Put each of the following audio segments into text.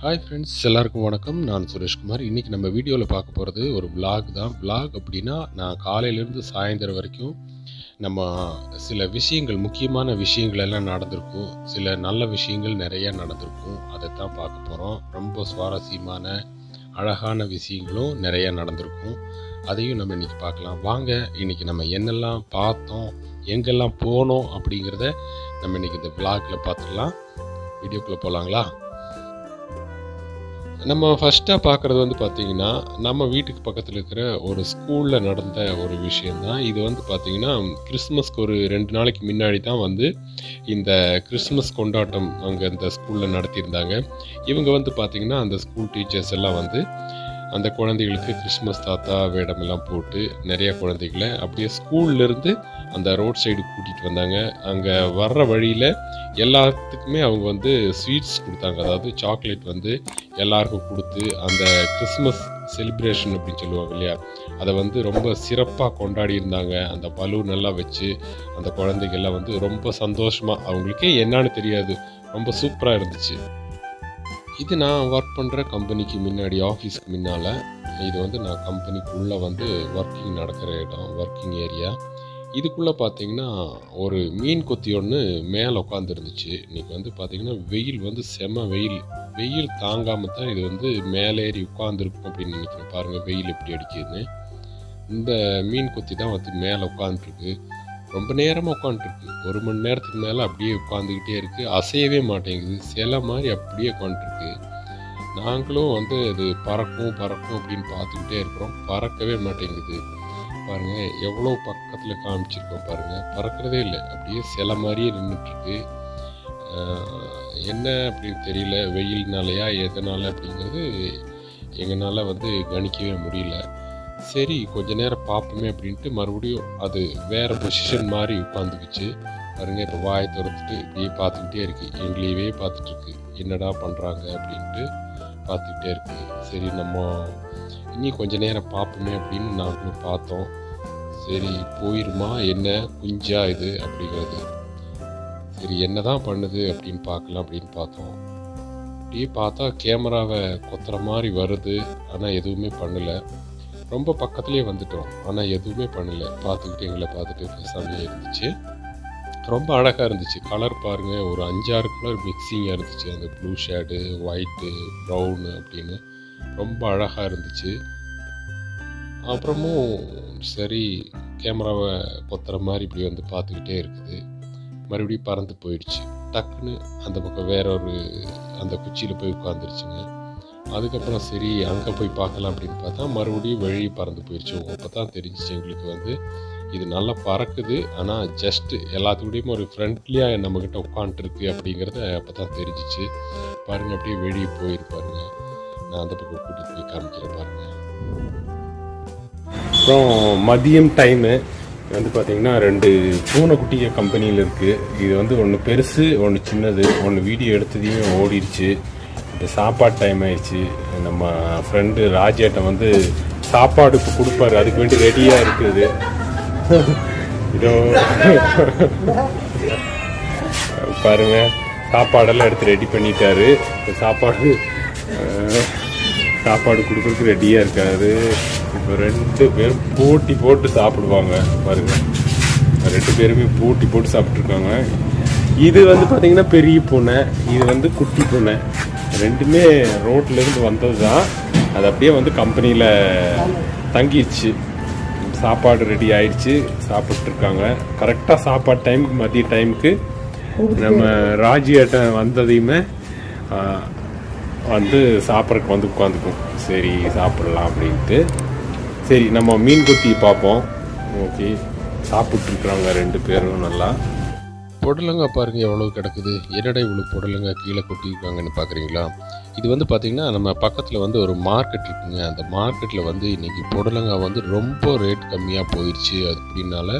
Hi friends எல்லாருக்கும் வணக்கம். நான் சுரேஷ்குமார். இன்றைக்கி நம்ம வீடியோவில் பார்க்க போகிறது ஒரு vlog தான். Vlog அப்படின்னா நான் காலையிலேருந்து சாயந்தரம் வரைக்கும் நம்ம சில விஷயங்கள் முக்கியமான விஷயங்கள் எல்லாம் நடந்திருக்கும். சில நல்ல விஷயங்கள் நிறையா நடந்திருக்கும். அதை தான் பார்க்க போகிறோம் ரொம்ப சுவாரஸ்யமான அழகான விஷயங்களும் நிறையா நடந்திருக்கும். அதையும் நம்ம இன்றைக்கி பார்க்கலாம். வாங்க இன்றைக்கி நம்ம என்னெல்லாம் பார்த்தோம் எங்கெல்லாம் போனோம் அப்படிங்கிறத நம்ம இன்றைக்கி இந்த vlogல பார்த்துடலாம். வீடியோக்குள்ளே போகலாங்களா நம்ம ஃபஸ்ட்டாக பார்க்குறது வந்து பார்த்திங்கன்னா நம்ம வீட்டுக்கு பக்கத்தில் இருக்கிற ஒரு ஸ்கூலில் நடந்த ஒரு விஷயந்தான் இது வந்து பார்த்திங்கன்னா கிறிஸ்மஸ்க்கு ஒரு ரெண்டு நாளைக்கு முன்னாடி தான் வந்து இந்த கிறிஸ்மஸ் கொண்டாட்டம் அங்கே இந்த ஸ்கூலில் நடத்தியிருந்தாங்க. இவங்க வந்து பார்த்திங்கன்னா அந்த ஸ்கூல் டீச்சர்ஸ் எல்லாம் வந்து அந்த குழந்தைகளுக்கு கிறிஸ்மஸ் தாத்தா வேடமெல்லாம் போட்டு நிறைய குழந்தைகளை அப்படியே ஸ்கூல்லேருந்து அந்த ரோட் சைடு கூட்டிகிட்டு வந்தாங்க. அங்கே வர்ற வழியில் எல்லாத்துக்குமே அவங்க வந்து ஸ்வீட்ஸ் கொடுத்தாங்க. அதாவது சாக்லேட் வந்து எல்லாருக்கும் கொடுத்து அந்த கிறிஸ்மஸ் செலிப்ரேஷன் அப்படின்னு சொல்லுவாங்க இல்லையா? அதை வந்து ரொம்ப சிறப்பாக கொண்டாடி இருந்தாங்க அந்த பலூன் எல்லாம் வச்சு அந்த குழந்தைகள்லாம் வந்து ரொம்ப சந்தோஷமாக அவங்களுக்கே என்னன்னு தெரியாது. ரொம்ப சூப்பராக இருந்துச்சு. இது நான் ஒர்க் பண்ணுற கம்பெனிக்கு முன்னாடி ஆஃபீஸ்க்கு முன்னால். இது வந்து நான் கம்பெனிக்குள்ளே வந்து ஒர்க்கிங் நடக்கிற இடம் ஒர்க்கிங் ஏரியா இதுக்குள்ளே பார்த்தீங்கன்னா ஒரு மீன் கொத்தி ஒன்று மேலே உட்காந்துருந்துச்சு இன்றைக்கி வந்து பார்த்தீங்கன்னா வெயில் வந்து செம வெயில். வெயில் தாங்காமல் தான் இது வந்து மேலே ஏறி உட்காந்துருக்கும் அப்படின்னு நினைக்கிறேன். பாருங்கள் வெயில் எப்படி அடிக்குதுன்னு. இந்த மீன் கொத்தி தான் வந்து மேலே உட்காந்துருக்கு ரொம்ப நேரமாக உட்காந்துருக்கு ஒரு மணி நேரத்துக்கு மேலே அப்படியே உட்காந்துக்கிட்டே இருக்குது அசையவே மாட்டேங்குது. சில மாதிரி அப்படியே உட்காந்துருக்கு நாங்களும் வந்து அது பறக்கும் பறக்கும் அப்படின்னு பார்த்துக்கிட்டே இருக்கிறோம். பறக்கவே மாட்டேங்குது. பாருங்கள் எவ்வளோ பக்கத்தில் காமிச்சிருக்கோம் பாருங்கள் பறக்கிறதே இல்லை. அப்படியே சில மாதிரியே நின்றுட்டுருக்கு என்ன அப்படின்னு தெரியல. வெயில்னாலையா எதனால் அப்படிங்கிறது எங்களால் வந்து கணிக்கவே முடியல. சரி கொஞ்ச நேரம் பார்ப்போமே அப்படின்ட்டு மறுபடியும் அது வேறு பொசிஷன் மாதிரி உட்காந்துக்குச்சு. பாருங்க இப்போ வாயை திறந்துட்டு இப்படியே பார்த்துக்கிட்டே இருக்கு. எங்களையவே பார்த்துட்ருக்கு என்னடா பண்ணுறாங்க அப்படின்ட்டு பார்த்துக்கிட்டே இருக்கு. சரி நம்ம இனி கொஞ்ச நேரம் பார்ப்போமே அப்படின்னு நாங்களும் பார்த்தோம். சரி போயிருமா? என்ன? குஞ்சா இது அப்படிங்கிறது. சரி என்ன தான் பண்ணுது அப்படின்னு பார்க்கலாம் அப்படின்னு பார்த்தோம். அப்படியே பார்த்தா கேமராவை கொத்துற மாதிரி வருது. ஆனால் எதுவுமே பண்ணலை. ரொம்ப பக்கத்துலேயே வந்துட்டோம். ஆனால் எதுவுமே பண்ணல. பார்த்துக்கிட்டு எங்களை பார்த்துட்டு பேசாமே இருந்துச்சு. ரொம்ப அழகாக இருந்துச்சு. கலர் பாருங்கள் ஒரு அஞ்சாறு கலர் மிக்சிங்காக இருந்துச்சு. அந்த ப்ளூ ஷேடு ஒயிட்டு ப்ரௌனு அப்படின்னு. ரொம்ப அழகாக இருந்துச்சு. அப்புறமும் சரி கேமராவை கொத்துற மாதிரி இப்படி வந்து பார்த்துக்கிட்டே இருக்குது. மறுபடியும் பறந்து போயிடுச்சு. டக்குன்னு அந்த பக்கம் வேற ஒரு அந்த குச்சியில் போய் உட்காந்துருச்சுங்க அதுக்கப்புறம் சரி அங்கே போய் பார்க்கலாம் அப்படின்னு பார்த்தா மறுபடியும் வெளியே பறந்து போயிடுச்சு அப்போ தான் தெரிஞ்சிச்சு எங்களுக்கு வந்து இது நல்லா பறக்குது. ஆனால் ஜஸ்ட்டு எல்லாத்துக்கூடையும் ஒரு ஃப்ரெண்ட்லியாக நம்மக்கிட்ட உட்காந்துருக்கு அப்படிங்கிறத அப்போ தான் தெரிஞ்சிச்சு. பாருங்கள் அப்படியே வெளியே போயிருப்பாருங்க நான் அந்த பக்கம் கூட்டிகிட்டு போய் காமிக்கிறேன் பாருங்கள் அப்புறம் மதியம் டைமு வந்து பார்த்திங்கன்னா ரெண்டு பூனைக்குட்டிய கம்பெனியில் இருக்குது இது வந்து ஒன்று பெருசு ஒன்று சின்னது. ஒன்று வீடியோ எடுத்ததையும் ஓடிடுச்சு இப்போ சாப்பாடு டைம் ஆயிடுச்சு. நம்ம ஃப்ரெண்டு ராஜேட்டை வந்து சாப்பாடு இப்போ கொடுப்பாரு. அதுக்கு வேண்டி ரெடியாக இருக்குது. இதோ. பாருங்க. சாப்பாடெல்லாம் எடுத்து ரெடி பண்ணிட்டாரு. இப்போ சாப்பாடு சாப்பாடு கொடுக்குறதுக்கு ரெடியாக இருக்காரு. இப்போ ரெண்டு பேரும் போட்டி போட்டு சாப்பிடுவாங்க. பாருங்க. ரெண்டு பேருமே போட்டி போட்டு சாப்பிட்ருக்காங்க இது வந்து பார்த்தீங்கன்னா பெரிய பூனை. இது வந்து குட்டி பூனை. ரெண்டுமே ரோட்ல இருந்து வந்தது தான் அது அப்படியே வந்து கம்பெனியில் தங்கிடுச்சு. சாப்பாடு ரெடி ஆயிடுச்சு. சாப்பிட்ருக்காங்க கரெக்டாக சாப்பாடு டைமுக்கு மதிய டைமுக்கு நம்ம ராஜியாட்ட வந்ததையுமே வந்து சாப்பிட்றதுக்கு வந்து உட்காந்துக்கும். சரி சாப்பிடலாம் அப்படின்ட்டு. சரி நம்ம மீன் கொத்தி பார்ப்போம். ஓகே. சாப்பிட்ருக்குறாங்க ரெண்டு பேரும் நல்லா. புடலங்காய் பாருங்கள் எவ்வளோ கிடக்குது? என்னடா இவ்வளோ புடலங்காய் கீழே கொட்டியிருக்காங்கன்னு பார்க்குறீங்களா இது வந்து பார்த்திங்கன்னா நம்ம பக்கத்தில் வந்து ஒரு மார்க்கெட் இருக்குங்க. அந்த மார்க்கெட்டில் வந்து இன்றைக்கி புடலங்காய் வந்து ரொம்ப ரேட் கம்மியாக போயிடுச்சு அப்படின்னால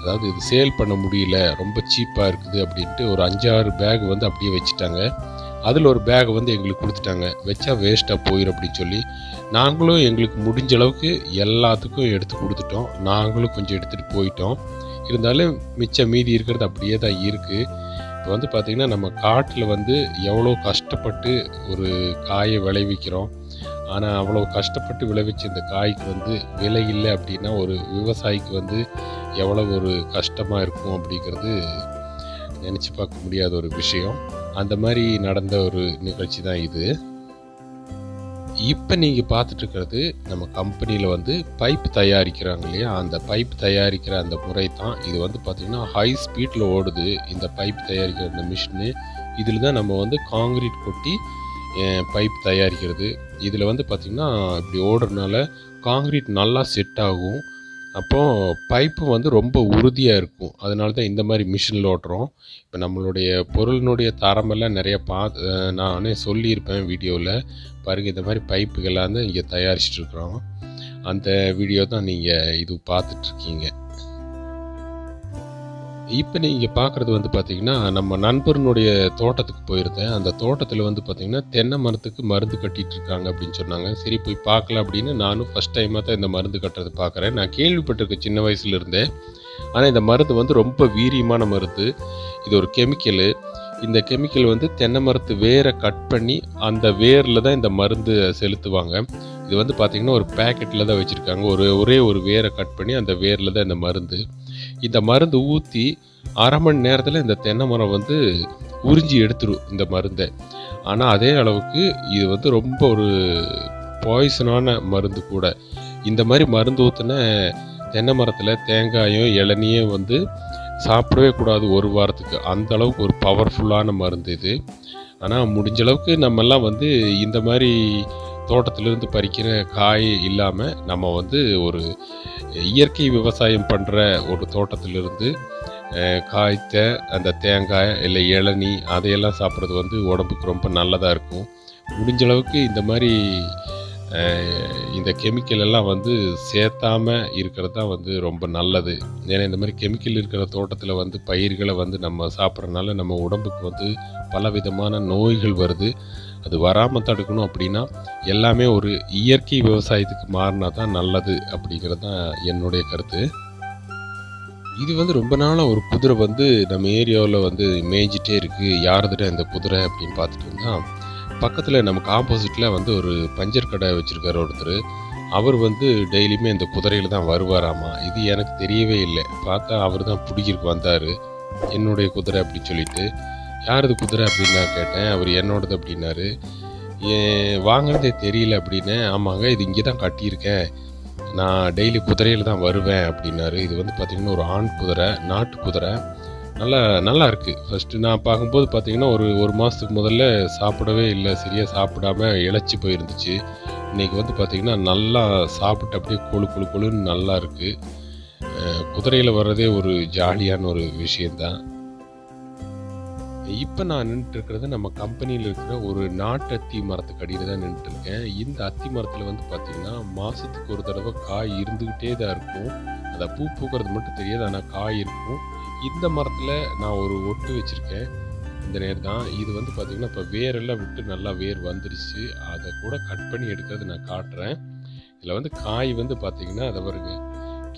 அதாவது இது சேல் பண்ண முடியல ரொம்ப சீப்பாக இருக்குது அப்படின்ட்டு ஒரு அஞ்சாறு பேக் வந்து அப்படியே வச்சுட்டாங்க. அதில் ஒரு பேக் வந்து எங்களுக்கு கொடுத்துட்டாங்க. வச்சா வேஸ்ட்டாக போயிடும் அப்படின்னு சொல்லி நாங்களும் எங்களுக்கு முடிஞ்ச அளவுக்கு எல்லாத்துக்கும் எடுத்து கொடுத்துட்டோம். நாங்களும் கொஞ்சம் எடுத்துகிட்டு போயிட்டோம். இருந்தாலும் மிச்சம் மீதி இருக்கிறது அப்படியே தான் இருக்குது இப்போ வந்து பார்த்திங்கன்னா நம்ம காட்டில் வந்து எவ்வளோ கஷ்டப்பட்டு ஒரு காயை விளைவிக்கிறோம். ஆனால் அவ்வளோ கஷ்டப்பட்டு விளைவிச்ச இந்த காய்க்கு வந்து விலை இல்லை அப்படின்னா ஒரு விவசாயிக்கு வந்து எவ்வளோ ஒரு கஷ்டமாக இருக்கும் அப்படிங்கிறது நினச்சி பார்க்க முடியாத ஒரு விஷயம். அந்த மாதிரி நடந்த ஒரு நிகழ்ச்சி தான் இது. இப்போ நீங்கள் பார்த்துட்ருக்கிறது நம்ம கம்பெனியில் வந்து பைப் தயாரிக்கிறாங்க இல்லையா? அந்த பைப் தயாரிக்கிற அந்த முறை தான் இது வந்து பார்த்திங்கன்னா ஹை ஸ்பீடில் ஓடுது. இந்த பைப் தயாரிக்கிற அந்த மிஷினு இதில் தான் நம்ம வந்து காங்கிரீட் கொட்டி பைப் தயாரிக்கிறது. இதில் வந்து பார்த்திங்கன்னா இப்படி ஓடுறதுனால காங்கிரீட் நல்லா செட் ஆகும். அப்போது பைப்பு வந்து ரொம்ப உறுதியாக இருக்கும். அதனால தான் இந்த மாதிரி மிஷினில் ஓட்டுறோம். இப்போ நம்மளுடைய பொருளினுடைய தரமெல்லாம் நிறைய பார்த்து நானே சொல்லியிருப்பேன் வீடியோவில் பாருங்கள் இந்த மாதிரி பைப்புகள்லாம் தான் இங்கே தயாரிச்சிட்ருக்குறோம் அந்த வீடியோ தான் நீங்கள் இது பார்த்துட்ருக்கீங்க இப்போ நீங்கள் பார்க்குறது வந்து பார்த்திங்கன்னா நம்ம நண்பர்னுடைய தோட்டத்துக்கு போயிருந்தேன். அந்த தோட்டத்தில் வந்து பார்த்திங்கன்னா தென்னை மரத்துக்கு மருந்து கட்டிகிட்டு இருக்காங்க அப்படின்னு சொன்னாங்க. சரி போய் பார்க்கலாம் அப்படின்னு நானும் ஃபஸ்ட் டைமாக தான் இந்த மருந்து கட்டுறது பார்க்குறேன் நான் கேள்விப்பட்டிருக்கேன் சின்ன வயசுல இருந்தே. ஆனால் இந்த மருந்து வந்து ரொம்ப வீரியமான மருந்து. இது ஒரு கெமிக்கலு இந்த கெமிக்கல் வந்து தென்னை மரத்து வேரை கட் பண்ணி அந்த வேரில் தான் இந்த மருந்து செலுத்துவாங்க. இது வந்து பார்த்திங்கன்னா ஒரு பேக்கெட்டில் தான் வச்சுருக்காங்க. ஒரு ஒரே ஒரு வேரை கட் பண்ணி அந்த வேரில் தான் இந்த மருந்து. இந்த மருந்து ஊற்றி அரை மணி நேரத்தில் இந்த தென்னை மரம் வந்து உறிஞ்சி எடுத்துரும் இந்த மருந்தை. ஆனால் அதே அளவுக்கு இது வந்து ரொம்ப ஒரு பாய்சனான மருந்து கூட. இந்த மாதிரி மருந்து ஊற்றின தென்னை மரத்தில் தேங்காயும் இளநியும் வந்து சாப்பிடவே கூடாது ஒரு வாரத்துக்கு. அந்த அளவுக்கு ஒரு பவர்ஃபுல்லான மருந்து இது. ஆனால் முடிஞ்ச அளவுக்கு நம்மெல்லாம் வந்து இந்த மாதிரி தோட்டத்திலிருந்து பறிக்கிற காய் இல்லாமல் நம்ம வந்து ஒரு இயற்கை விவசாயம் பண்ணுற ஒரு தோட்டத்திலிருந்து காய்த்த அந்த தேங்காய் இல்லை இளநி அதையெல்லாம் சாப்பிட்றது வந்து உடம்புக்கு ரொம்ப நல்லதாக இருக்கும். முடிஞ்ச அளவுக்கு இந்த மாதிரி இந்த கெமிக்கல் எல்லாம் வந்து சேர்த்தாம இருக்கிறது தான் வந்து ரொம்ப நல்லது. ஏன்னா இந்த மாதிரி கெமிக்கல் இருக்கிற தோட்டத்தில் வந்து பயிர்களை வந்து நம்ம சாப்பிட்றதுனால நம்ம உடம்புக்கு வந்து பல விதமான நோய்கள் வருது. அது வராமல் தடுக்கணும் அப்படின்னா எல்லாமே ஒரு இயற்கை விவசாயத்துக்கு மாறினா தான் நல்லது அப்படிங்கிறது தான் என்னுடைய கருத்து. இது வந்து ரொம்ப நாளாக ஒரு குதிரை வந்து நம்ம ஏரியாவில் வந்து மேய்ஞ்சிட்டே இருக்குது யாருதுட இந்த குதிரை அப்படின்னு பார்த்துட்டு இருந்தால் பக்கத்தில் நமக்கு ஆப்போசிட்டில் வந்து ஒரு பஞ்சர் கடை வச்சுருக்கார் ஒருத்தர். அவர் வந்து டெய்லியுமே இந்த குதிரையில் தான் வருவாராமா? இது எனக்கு தெரியவே இல்லை. பார்த்தா அவர் தான் பிடிக்கிறதுக்கு வந்தார். என்னுடைய குதிரை அப்படின்னு சொல்லிட்டு யாரது குதிரை அப்படின்னு நான் கேட்டேன். அவர் என்னோடது அப்படின்னாரு. வாங்கினதே தெரியல அப்படின்னு. ஆமாங்க இது இங்கே தான் கட்டியிருக்கேன். நான் டெய்லி குதிரையில் தான் வருவேன் அப்படின்னாரு. இது வந்து பார்த்திங்கன்னா ஒரு ஆண் குதிரை நாட்டு குதிரை. நல்லா நல்லா இருக்குது ஃபஸ்ட்டு நான் பார்க்கும்போது பார்த்திங்கன்னா ஒரு ஒரு மாதத்துக்கு முதல்ல சாப்பிடவே இல்லை. சரியாக சாப்பிடாம இழைச்சி போயிருந்துச்சு. இன்றைக்கி வந்து பார்த்திங்கன்னா நல்லா சாப்பிட்டு அப்படியே கொழு கொழு கொழுன்னு நல்லா இருக்குது குதிரையில் வர்றதே ஒரு ஜாலியான ஒரு விஷயந்தான் இப்போ நான் நின்றுட்டு நம்ம கம்பெனியில் இருக்கிற ஒரு நாட்டு அத்தி மரத்துக்கு அடியில் தான் நின்றுட்டு இருக்கேன் இந்த அத்தி மரத்தில் வந்து பார்த்திங்கன்னா மாதத்துக்கு ஒரு தடவை காய் இருந்துக்கிட்டே தான் இருக்கும். அதை பூ பூக்கிறது மட்டும் தெரியாது ஆனால் காய் இருக்கும். இந்த மரத்தில் நான் ஒரு ஒட்டு வச்சுருக்கேன். இந்த நேர் தான். இது வந்து பார்த்திங்கன்னா இப்போ வேரெல்லாம் விட்டு நல்லா வேர் வந்துருச்சு. அதை கூட கட் பண்ணி எடுக்கிறது நான் காட்டுறேன். இதில் வந்து காய் வந்து பார்த்திங்கன்னா அதை வருங்க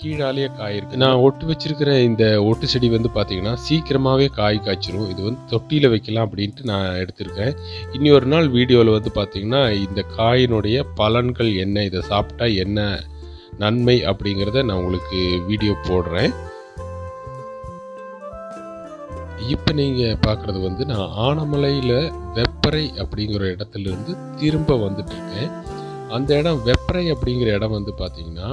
கீழாலேயே காய் இருக்குது நான் ஒட்டு வச்சிருக்கிற இந்த ஒட்டு செடி வந்து பார்த்திங்கன்னா சீக்கிரமாகவே காய் காய்ச்சிரும். இது வந்து தொட்டியில் வைக்கலாம் அப்படின்ட்டு நான் எடுத்திருக்கேன். இனி ஒரு நாள் வீடியோவில் வந்து பார்த்திங்கன்னா இந்த காயினுடைய பலன்கள் என்ன இதை சாப்பிட்டா என்ன நன்மை அப்படிங்கிறத நான் உங்களுக்கு வீடியோ போடுறேன். இப்போ நீங்கள் பார்க்குறது வந்து நான் ஆனமலையில் வெப்பரை அப்படிங்கிற இடத்துல இருந்து திரும்ப வந்துட்டுருக்கேன் அந்த இடம் வெப்பரை அப்படிங்கிற இடம் வந்து பார்த்திங்கன்னா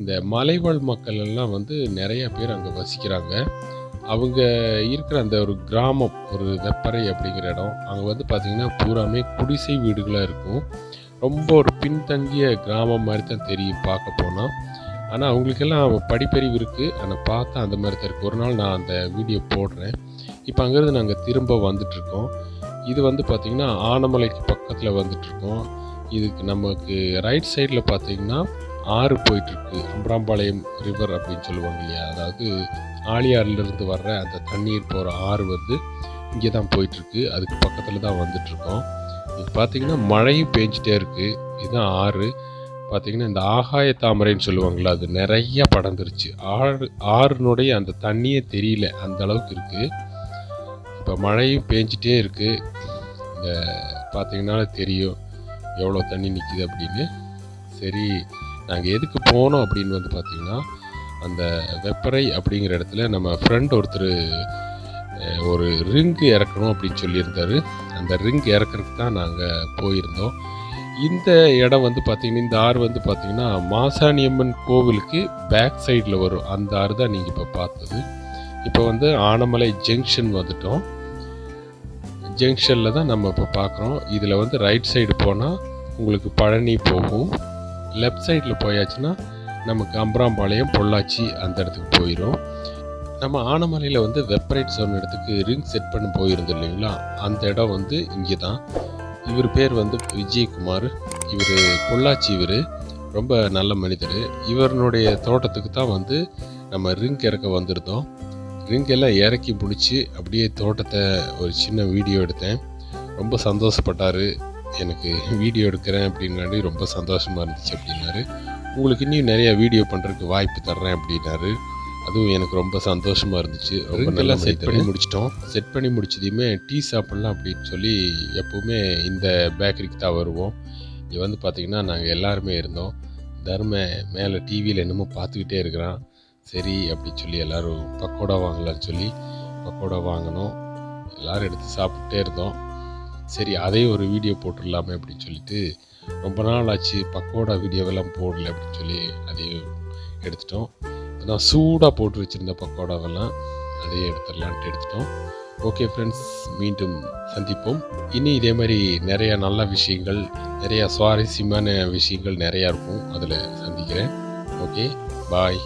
இந்த மலைவாழ் மக்கள் எல்லாம் வந்து நிறைய பேர் அங்கே வசிக்கிறாங்க. அவங்க இருக்கிற அந்த ஒரு கிராமம் ஒரு வெப்பறை அப்படிங்கிற இடம் அங்கே வந்து பார்த்திங்கன்னா பூராமே குடிசை வீடுகளாக இருக்கும். ரொம்ப ஒரு பின்தங்கிய கிராமம் மாதிரி தான் தெரியும் பார்க்க போனால் ஆனால் அவங்களுக்கெல்லாம் படிப்பறிவு இருக்குது ஆனால் பார்த்தா அந்த மாதிரி தான் இருக்குது ஒரு நாள் நான் அந்த வீடியோ போடுறேன். இப்போ அங்கேருந்து நாங்கள் திரும்ப வந்துட்ருக்கோம் இது வந்து பார்த்திங்கன்னா ஆனமலைக்கு பக்கத்தில் வந்துட்ருக்கோம் இதுக்கு நமக்கு ரைட் சைடில் பார்த்திங்கன்னா ஆறு போயிட்டுருக்கு. அம்பராம்பாளையம் ரிவர் அப்படின்னு சொல்லுவாங்க இல்லையா? அதாவது ஆழியாறுலேருந்து வர்ற அந்த தண்ணீர் போகிற ஆறு வந்து இங்கே தான் போயிட்டுருக்கு. அதுக்கு பக்கத்தில் தான் வந்துட்ருக்கோம் இது பார்த்திங்கன்னா மழையும் பேஞ்சிட்டே இருக்குது இதுதான் ஆறு. பார்த்திங்கன்னா இந்த ஆகாய தாமரைன்னு சொல்லுவாங்களா அது நிறைய படர்ந்துருச்சு. ஆறு ஆறுனுடைய அந்த தண்ணியே தெரியல அந்த அளவுக்கு இருக்குது இப்போ மழையும் பேஞ்சிட்டே இருக்குது இந்த பார்த்திங்கனால தெரியும் எவ்வளோ தண்ணி நிற்கிது அப்படின்னு. சரி நாங்கள் எதுக்கு போனோம் அப்படின்னு வந்து பார்த்தீங்கன்னா அந்த வெப்பரை அப்படிங்கிற இடத்துல நம்ம ஃப்ரெண்ட் ஒருத்தர் ஒரு ரிங்கு இறக்கணும் அப்படின்னு சொல்லியிருந்தாரு. அந்த ரிங் இறக்குறதுக்கு தான் நாங்கள் போயிருந்தோம். இந்த இடம் வந்து பார்த்தீங்கன்னா இந்த ஆறு வந்து பார்த்தீங்கன்னா மாசாணியம்மன் கோவிலுக்கு பேக் சைடில் வரும். அந்த ஆறு தான் நீங்கள் இப்போ பார்த்தது. இப்போ வந்து ஆனமலை ஜங்ஷன் வந்துட்டோம். ஜங்ஷனில் தான் நம்ம இப்போ பார்க்குறோம் இதில் வந்து ரைட் சைடு போனால் உங்களுக்கு பழனி போகும். லெஃப்ட் சைடில் போயாச்சுன்னா நமக்கு அம்பராம்பாளையம் பொள்ளாச்சி அந்த இடத்துக்கு போயிடும் நம்ம ஆனமலையில் வந்து வெப்ரைட் சொன்ன இடத்துக்கு ரிங் செட் பண்ணி போயிருந்தோம் இல்லைங்களா? அந்த இடம் வந்து இங்கே தான் இவர் பேர் வந்து விஜயகுமார். இவர் பொள்ளாச்சி இவர். ரொம்ப நல்ல மனிதர். இவருடைய தோட்டத்துக்கு தான் வந்து நம்ம ரிங் இறக்க வந்திருந்தோம். ரிங் எல்லாம் இறக்கி பிடிச்சி அப்படியே தோட்டத்தை ஒரு சின்ன வீடியோ எடுத்தேன். ரொம்ப சந்தோஷப்பட்டார். எனக்கு வீடியோ எடுக்கிறேன் அப்படின்னாடி ரொம்ப சந்தோஷமாக இருந்துச்சு அப்படின்னாரு. உங்களுக்கு இன்னும் நிறைய வீடியோ பண்ணுறதுக்கு வாய்ப்பு தர்றேன் அப்படின்னாரு. அதுவும் எனக்கு ரொம்ப சந்தோஷமாக இருந்துச்சு. ரொம்ப நல்லா செட் பண்ணி முடிச்சிட்டோம். செட் பண்ணி முடிச்சதையுமே டீ சாப்பிட்லாம் அப்படின்னு சொல்லி எப்போவுமே இந்த பேக்கரிக்கு தான் வருவோம். இங்கே வந்து பார்த்திங்கன்னா நாங்கள் எல்லாருமே இருந்தோம். தர்ம மேலே டிவியில் என்னமோ பார்த்துக்கிட்டே இருக்கிறான். சரி அப்படின்னு சொல்லி எல்லோரும் பக்கோடா வாங்கலாம்னு சொல்லி பக்கோடா வாங்கினோம். எல்லோரும் எடுத்து சாப்பிட்டே இருந்தோம். சரி அதே ஒரு வீடியோ போட்டுடலாமே அப்படின்னு சொல்லிட்டு ரொம்ப நாள் ஆச்சு பக்கோடா வீடியோவெல்லாம் போடல அப்படின்னு சொல்லி அதையும் எடுத்துட்டோம். நான் சூடாக போட்டு வச்சுருந்த பக்கோடாவெல்லாம் அதையும் எடுத்துடலான்ட்டு எடுத்துட்டோம். ஓகே ஃப்ரெண்ட்ஸ் மீண்டும் சந்திப்போம். இனி இதே மாதிரி நிறையா நல்ல விஷயங்கள் நிறையா சுவாரஸ்யமான விஷயங்கள் நிறையா இருக்கும். அதில் சந்திக்கிறேன். Okay bye